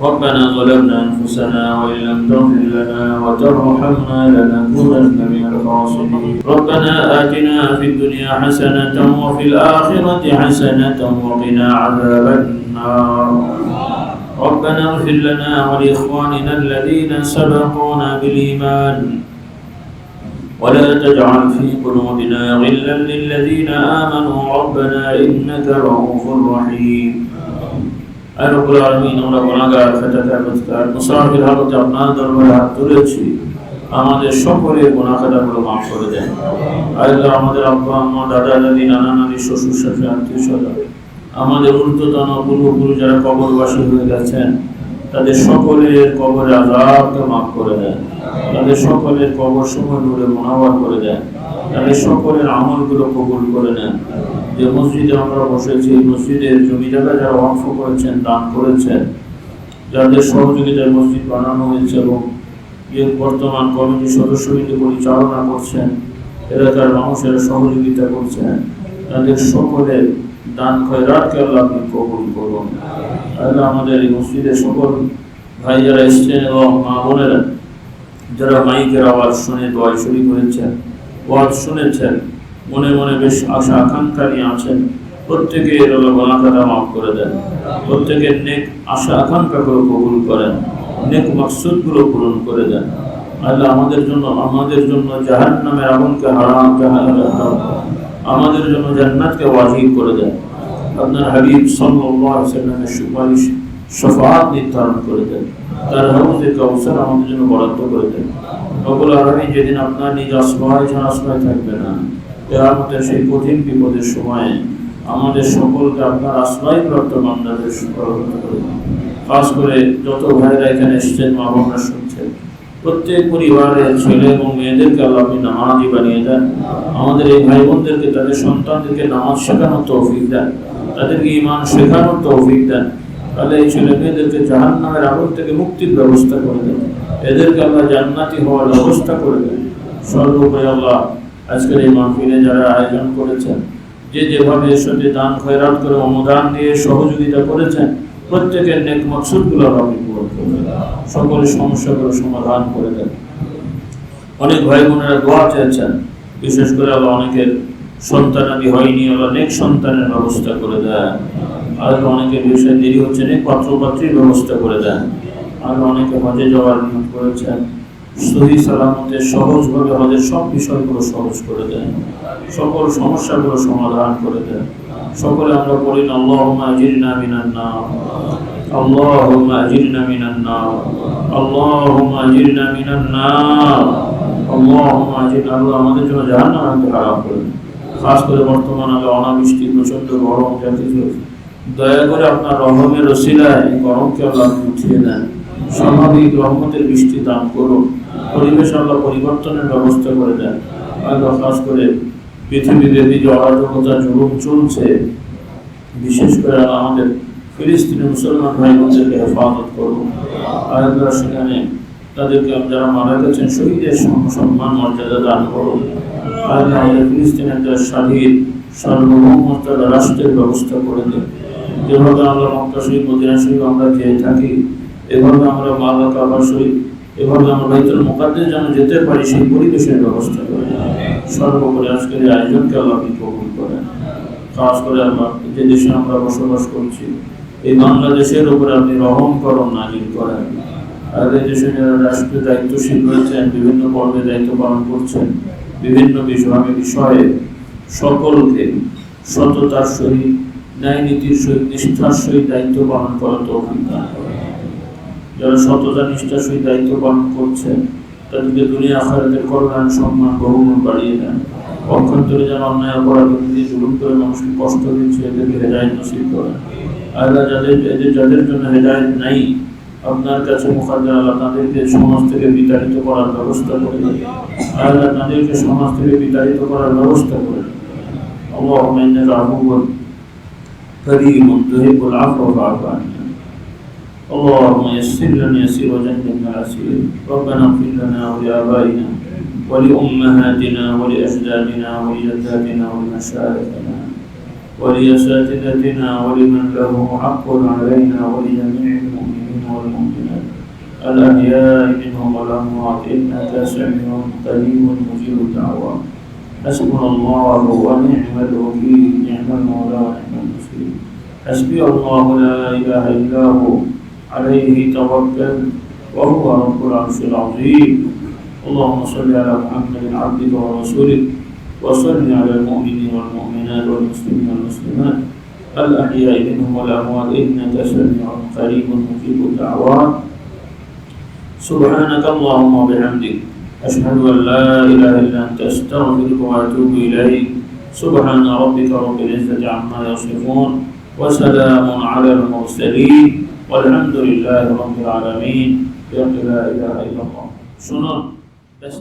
ربنا ظلمنا أنفسنا وإن لم تغفر لنا وترحمنا لنكونن من الخاسرين. ربنا آتنا في الدنيا حسنة وفي الآخرة حسنة وقنا عذاب النار. ربنا اغفر لنا ولإخواننا الذين سبقونا بالإيمان. ولا تجعل في قلوبنا غلا للذين آمنوا. ربنا إنك رؤوف رحيم. আমাদের সকলের গুণাখাতাগুলো মাফ করে দেন। আমাদের আব্বা, আম্মা, দাদা, দাদি, নানা, নানি, শ্বশুর আত্মীয় স্বজন, আমাদের পূর্বপুরুষ যারা কবরবাসী হয়ে গেছেন, তাদের সকলের কবরে আজাবকে মাফ করে দেন। তাদের সকলের কবর সময় নূরে মোনাবার করে দেন। তাদের সকলের আমলগুলো কবুল করে নেন। যে মসজিদে আমরা বসেছি মসজিদের জমি জায়গা যারা অংশ করেছেন, দান করেছেন, যাদের সহযোগিতায় মসজিদ বানানো হয়েছে এবং এর বর্তমান কমিটির সদস্যবৃন্দ পরিচালনা করছেন এলাকার মানুষেরা সহযোগিতা করছেন, তাদের সকলের দান খয়রাতকে আল্লাহ আপনি কবুল করুন। আল্লাহ আমাদের এই মসজিদে সকল ভাই যারা এসছেন এবং মা বোনেরা, যারা মাইকের আওয়াজ শুনে দোয়াই শরীফ করেছেন ওয়াজ শুনেছেন মনে মনে বেশ আশা আকাঙ্ক্ষা নিয়ে আছেন। প্রত্যেকের গলাকাটা মাফ করে দেন। প্রত্যেকের নেক আশা আকাঙ্ক্ষাগুলো কবুল করেন। নেক মাকসুদগুলো পূরণ করে দেন। আল্লাহ আমাদের জন্য আমাদের জন্য জাহান নামের আগুনকে হারাম, আমাদের জন্য জান্নাতকে ওয়াজিব করে দেন। আপনার হাবিব সাল্লামের সুপারিশ শফাআত নির্ধারণ করে দেন। তার হাউজে কাউসার আমাদের জন্য বরাদ্দ করে দেন। রব্বুল আলামিন যেদিন আপনার নিজ আসমায় ছাড়া আশ্রয় থাকবে না সেই কঠিন বিপদের সময়ে আমাদের সকলকে আপনার আশ্রয় প্রাপ্ত খাস করে যত ভাইরা এখানে এসেছেন, মা বোনরা শুনছেন। প্রত্যেক পরিবারের ছেলে এবং মেয়েদেরকে আল্লাহ আপনি নামাজি বানিয়ে দেন। আমাদের এই ভাই বোনদেরকে তাদের সন্তানদেরকে নামাজ শেখানোর তৌফিক দেন। তাদেরকে ইমান শেখানোর তৌফিক দেন। তাহলে এই ছেলে মেয়েদেরকে জাহান নামের আগুন থেকে মুক্তির ব্যবস্থা করে দেন। এদেরকে আল্লাহ জান্নাতি হওয়ার ব্যবস্থা করে দেন। সর্বোপরি আল্লাহ আজকের এই মাহফিলে যারা আয়োজন করেছেন, যে যেভাবে এর দান খয়রাত করে অনুদান দিয়ে সহযোগিতা করেছেন, প্রত্যেকের নেক মকসুদগুলো আপনি পূরণ করে দেন সকলের সমস্যাগুলো সমাধান করে দেন। অনেক ভাই বোনেরা দোয়া চেয়েছেন, বিশেষ করে আবার অনেকের সন্তানাদি হয়নি আল্লাহ অনেক সন্তানের ব্যবস্থা করে দেন। আর অনেকের বিষয়ে দেরি হচ্ছে অনেক পাত্রপাত্রীর ব্যবস্থা করে দেন। আর অনেকে হজে যাওয়ার নিয়োগ করেছেন। সহি সালামতে সহজভাবে হজের সব বিষয়গুলো সহজ করে দেন। সকল সমস্যাগুলো সমাধান করে দেন। সকলে আমরা বলি না আল্লাহুম্মা আজিরনা মিনান নার। আল্লাহুম্মা আজিরনা মিনান নার। আল্লাহুম্মা আজিরনা মিনান নার। আল্লাহুম্মা আজিরনা আল্লাহ আমাদের জন্য জাহান্নামকে হারাম করে খাস করে বর্তমান আগে অনাবৃষ্টি প্রচণ্ড গরম যা কিছু দয়া করে আপনার রহমের রসিলায় গরমকে আল্লাহ উঠিয়ে দেন। স্বাভাবিক রহমতের বৃষ্টি দান করুন। পরিবেশ আল্লাহ পরিবর্তনের ব্যবস্থা করে দেন। আল্লাহ খাস করে পৃথিবীব্যাপী যে অরাজকতা জুলুম চলছে, বিশেষ করে আমাদের ফিলিস্তিনি মুসলমান ভাই বোনদেরকে হেফাজত আর আল্লাহ সেখানে তাদেরকে যারা মারা গেছেন, শহীদের সম্মান মর্যাদা দান করুন আর আমাদের ফিলিস্তিনের যে স্বাধীন সার্বভৌমত্ব রাষ্ট্রের ব্যবস্থা করে দিন। যেভাবে আমরা মক্কা শরীফ মদিনা শরীফ আমরা যেয়ে থাকি, এভাবে আমরা মাল্লা কাবা শরীফ এভাবে আমরা বাইতুল মোকাদ্দের যেন যেতে পারি সেই পরিবেশের ব্যবস্থা করে। সর্বোপরি আজকের এই আয়োজনকে আল্লাহ কবুল করেন। খাস করে যে দেশে আমরা বসবাস করছি। এই বাংলাদেশের উপরে আপনি রহম করম নাজিল করেন। আর এই দেশে যারা রাষ্ট্রীয় দায়িত্বশীল রয়েছেন, বিভিন্ন পর্বে দায়িত্ব পালন করছেন, বিভিন্ন বিষয়ে বিষয়ে সকলকে সততার সহিত ন্যায় নীতির সহিত, নিষ্ঠার সহিত দায়িত্ব পালন করা তো করেন। যারা সততা নিষ্ঠার সেই দায়িত্ব পালন করছে, তাদেরকে দুনিয়া আখারাতের কল্যাণ, সম্মান, বহুগুণ বাড়িয়ে দেন। অক্ষান্তরে যেন অন্যায়, অপরাধ দিয়ে জুলুম করে মানুষকে কষ্ট দিচ্ছে, এদেরকে হেদায়ত নসিব করেন। আল্লাহ যাদের এদের যাদের জন্য হেদায়ত নাই, আপনার কাছে মুখাদ্দার আল্লাহ তাদেরকে সমাজ থেকে বিতাড়িত করার ব্যবস্থা করে আল্লাহ তাদেরকে সমাজ থেকে বিতাড়িত করার ব্যবস্থা করে আল্লাহ রাহুল করিম তহিবুল আফর আফানি اللهم يسر لنا يسير وجنبنا العسير ربنا اغفر لنا ولآبائنا ولأمهاتنا ولأجدادنا ولجداتنا ولمشايخنا ولأساتذتنا ولمن له حق علينا ولجميع المؤمنين والمؤمنين الأحياء منهم والأموات إنك سميع قريب مجيب الدعوات حسبنا الله ونعم الوكيل. نعم المولى ونعم النصير حسبي الله لا إله إلا هو. عليه توكل وهو رب العرش العظيم. اللهم صل على محمد عبدك ورسولك وصل على المؤمنين والمؤمنات والمسلمين والمسلمات. الأحياء منهم والأموات إنك سميع قريب مجيب الدعوات. سبحانك اللهم وبحمدك أشهد أن لا إله إلا أنت أستغفرك وأتوب إليك. سبحان ربك رب العزة عما يصفون وسلام على المرسلين. والحمد لله رب العالمين لا إله إلا الله شنو بس